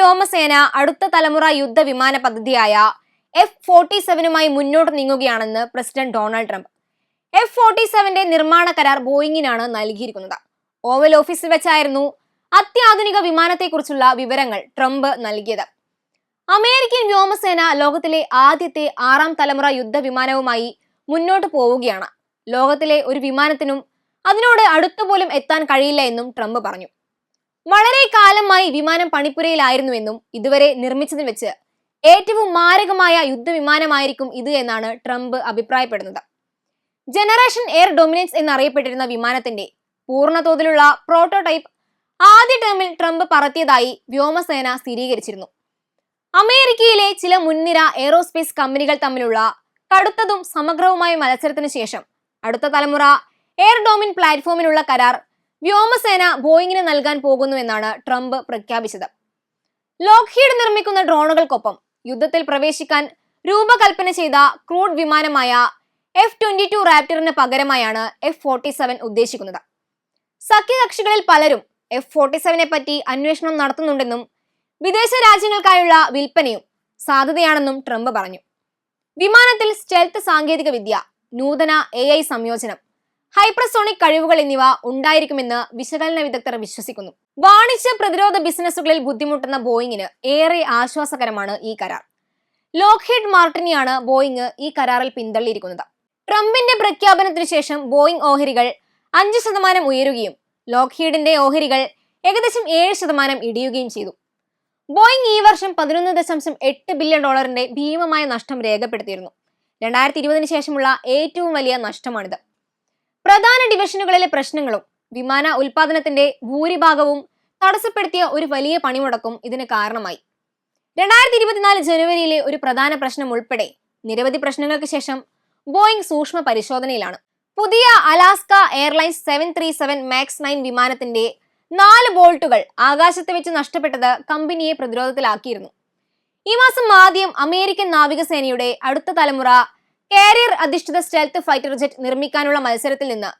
വ്യോമസേന അടുത്ത തലമുറ യുദ്ധ വിമാന പദ്ധതിയായ എഫ് ഫോർട്ടി സെവനുമായി മുന്നോട്ട് നീങ്ങുകയാണെന്ന് president Donald Trump. F forty സെവന്റെ നിർമ്മാണ കരാർ ബോയിങ്ങിനാണ് നൽകിയിരിക്കുന്നത്. ഓവൽ ഓഫീസിൽ വെച്ചായിരുന്നു അത്യാധുനിക വിമാനത്തെക്കുറിച്ചുള്ള വിവരങ്ങൾ ട്രംപ് നൽകിയത്. അമേരിക്കൻ വ്യോമസേന ലോകത്തിലെ ആദ്യത്തെ ആറാം തലമുറ യുദ്ധ വിമാനവുമായി മുന്നോട്ട് പോവുകയാണ്. ലോകത്തിലെ ഒരു വിമാനത്തിനും അതിനോട് അടുത്തുപോലും എത്താൻ കഴിയില്ല എന്നും ട്രംപ് പറഞ്ഞു. വളരെ കാലമായി വിമാനം പണിപ്പുരയിലായിരുന്നുവെന്നും ഇതുവരെ നിർമ്മിച്ചതിൽ വെച്ച് ഏറ്റവും മാരകമായ യുദ്ധവിമാനമായിരിക്കും ഇത് എന്നാണ് ട്രംപ് അഭിപ്രായപ്പെടുന്നത്. ജനറേഷൻ എയർ ഡൊമിനൻസ് എന്നറിയപ്പെട്ടിരുന്ന വിമാനത്തിന്റെ പൂർണതോതിലുള്ള പ്രോട്ടോടൈപ്പ് ആദ്യ ടേമിൽ ട്രംപ് പറത്തിയതായി വ്യോമസേന സ്ഥിരീകരിച്ചിരുന്നു. അമേരിക്കയിലെ ചില മുൻനിര എയ്റോസ്പേസ് കമ്പനികൾ തമ്മിലുള്ള കടുത്തതും സമഗ്രവുമായ മത്സരത്തിന് ശേഷം അടുത്ത തലമുറ എയർ ഡോമിൻ പ്ലാറ്റ്ഫോമിനുള്ള കരാർ വ്യോമസേന ബോയിങ്ങിന് നൽകാൻ പോകുന്നുവെന്നാണ് ട്രംപ് പ്രഖ്യാപിച്ചത്. ലോക്ഹീഡ് നിർമ്മിക്കുന്ന ഡ്രോണുകൾക്കൊപ്പം യുദ്ധത്തിൽ പ്രവേശിക്കാൻ രൂപകൽപ്പന ചെയ്ത ക്രൂഡ് വിമാനമായ എഫ് ട്വന്റി ടു റാപ്റ്ററിന് പകരമായാണ് എഫ് ഫോർട്ടി സെവൻ ഉദ്ദേശിക്കുന്നത്. സഖ്യകക്ഷികളിൽ പലരും എഫ് ഫോർട്ടി സെവനെ പറ്റി അന്വേഷണം നടത്തുന്നുണ്ടെന്നും വിദേശ രാജ്യങ്ങൾക്കായുള്ള വിൽപ്പനയും സാധ്യതയാണെന്നും ട്രംപ് പറഞ്ഞു. വിമാനത്തിൽ സ്റ്റെൽത്ത് സാങ്കേതിക വിദ്യ നൂതന എ സംയോജനം ഹൈപ്രസോണിക് കഴിവുകൾ എന്നിവ ഉണ്ടായിരിക്കുമെന്ന് വിശകലന വിദഗ്ധർ വിശ്വസിക്കുന്നു. വാണിജ്യ പ്രതിരോധ ബിസിനസ്സുകളിൽ ബുദ്ധിമുട്ടുന്ന ബോയിങ്ങിന് ഏറെ ആശ്വാസകരമാണ് ഈ കരാർ. ലോക്ഹീഡ് മാർട്ടിനെയാണ് ബോയിങ് ഈ കരാറിൽ പിന്തള്ളിയിരിക്കുന്നത്. ട്രംപിന്റെ പ്രഖ്യാപനത്തിനു ശേഷം ബോയിങ് ഓഹരികൾ അഞ്ച് ശതമാനം ഉയരുകയും ലോക്ഹീഡിന്റെ ഓഹരികൾ ഏകദേശം ഏഴ് ശതമാനം ഇടിയുകയും ചെയ്തു. ബോയിങ് ഈ വർഷം പതിനൊന്ന് ദശാംശം എട്ട് ബില്യൺ ഡോളറിന്റെ ഭീമമായ നഷ്ടം രേഖപ്പെടുത്തിയിരുന്നു. രണ്ടായിരത്തി ഇരുപതിന് ശേഷമുള്ള ഏറ്റവും വലിയ നഷ്ടമാണിത്. പ്രധാന ഡിവിഷനുകളിലെ പ്രശ്നങ്ങളും വിമാന ഉൽപാദനത്തിന്റെ ഭൂരിഭാഗവും തടസ്സപ്പെടുത്തിയ ഒരു വലിയ പണിമുടക്കും ഇതിന് കാരണമായി. രണ്ടായിരത്തി ഇരുപത്തിനാല് ജനുവരിയിലെ ഒരു പ്രധാന പ്രശ്നം ഉൾപ്പെടെ നിരവധി പ്രശ്നങ്ങൾക്ക് ശേഷം ബോയിങ് സൂക്ഷ്മ പരിശോധനയിലാണ്. പുതിയ Alaska Airlines seven three seven max nine വിമാനത്തിന്റെ നാല് ബോൾട്ടുകൾ ആകാശത്ത് വെച്ച് നഷ്ടപ്പെട്ടത് കമ്പനിയെ പ്രതിരോധത്തിലാക്കിയിരുന്നു. ഈ മാസം ആദ്യം അമേരിക്കൻ നാവികസേനയുടെ അടുത്ത തലമുറ കാരിയർ അധിഷ്ഠിത സ്റ്റെൽത്ത് ഫൈറ്റർ ജെറ്റ് നിർമ്മിക്കാനുള്ള മത്സരത്തിൽ നിന്ന്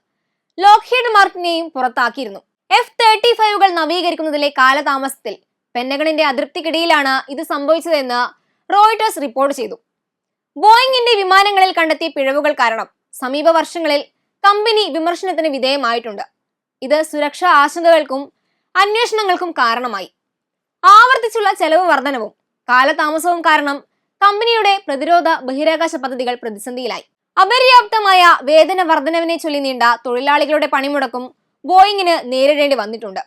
ലോക്ഹീഡ് മാർട്ടിനെയും പുറത്താക്കിയിരുന്നു. എഫ് തേർട്ടി ഫൈവുകൾ നവീകരിക്കുന്നതിലെ കാലതാമസത്തിൽ പെന്നഗണിന്റെ അതൃപ്തിക്കിടയിലാണ് ഇത് സംഭവിച്ചതെന്ന് റോയിട്ടേഴ്സ് റിപ്പോർട്ട് ചെയ്തു. ബോയിങ്ങിന്റെ വിമാനങ്ങളിൽ കണ്ടെത്തിയ പിഴവുകൾ കാരണം സമീപ വർഷങ്ങളിൽ കമ്പനി വിമർശനത്തിന് വിധേയമായിട്ടുണ്ട്. ഇത് സുരക്ഷാ ആശങ്കകൾക്കും അന്വേഷണങ്ങൾക്കും കാരണമായി. ആവർത്തിച്ചുള്ള ചെലവ് വർധനവും കാലതാമസവും കാരണം കമ്പനിയുടെ പ്രതിരോധ ബഹിരാകാശ പദ്ധതികൾ പ്രതിസന്ധിയിലായി. അപര്യാപ്തമായ വേതന വർധനവിനെ ചൊല്ലി നീണ്ട തൊഴിലാളികളുടെ പണിമുടക്കും ബോയിങ്ങിന് നേരിടേണ്ടി വന്നിട്ടുണ്ട്.